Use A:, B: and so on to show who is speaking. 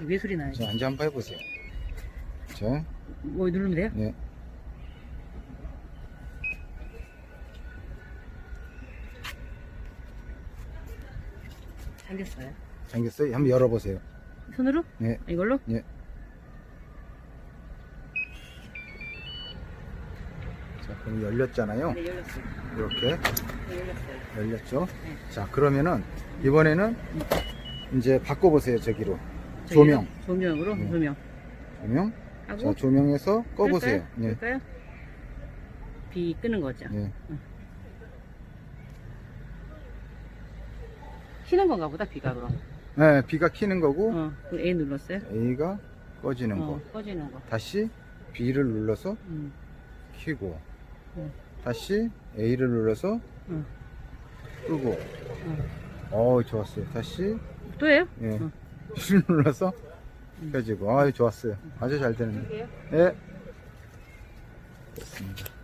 A: 왜 소리 나요?
B: 자, 이제 한번 해보세요. 자,
A: 뭐 누르면 돼요?
B: 네.
A: 잠겼어요.
B: 잠겼어요? 한번 열어보세요.
A: 손으로?
B: 네.
A: 이걸로?
B: 예. 자, 그럼 열렸잖아요.
A: 네, 열렸어요.
B: 이렇게
A: 네, 열렸어요.
B: 열렸죠.
A: 네.
B: 자, 그러면은 이번에는 이제 바꿔보세요. 저기로
A: 저기
B: 조명,
A: 조명으로
B: 네.
A: 조명.
B: 조명.
A: 하고
B: 자, 조명에서 꺼보세요.
A: 끌까요?
B: 네.
A: 끌까요? 비 끄는 거죠.
B: 네.
A: 키는 건가 보다 비가 그럼.
B: 네, 비가 켜는 거고
A: 어, 그 A 눌렀어요?
B: A가 꺼지는
A: 어,
B: 거.
A: 꺼지는 거.
B: 다시 B를 눌러서
A: 음,
B: 켜고
A: 음.
B: 다시 A를 눌러서
A: 음.
B: 끄고
A: 음.
B: 어 좋았어요 다시
A: 또예요?
B: 예
A: 어.
B: B를 눌러서
A: 음.
B: 켜지고 아 좋았어요 아주 잘 되는데? 예 됐습니다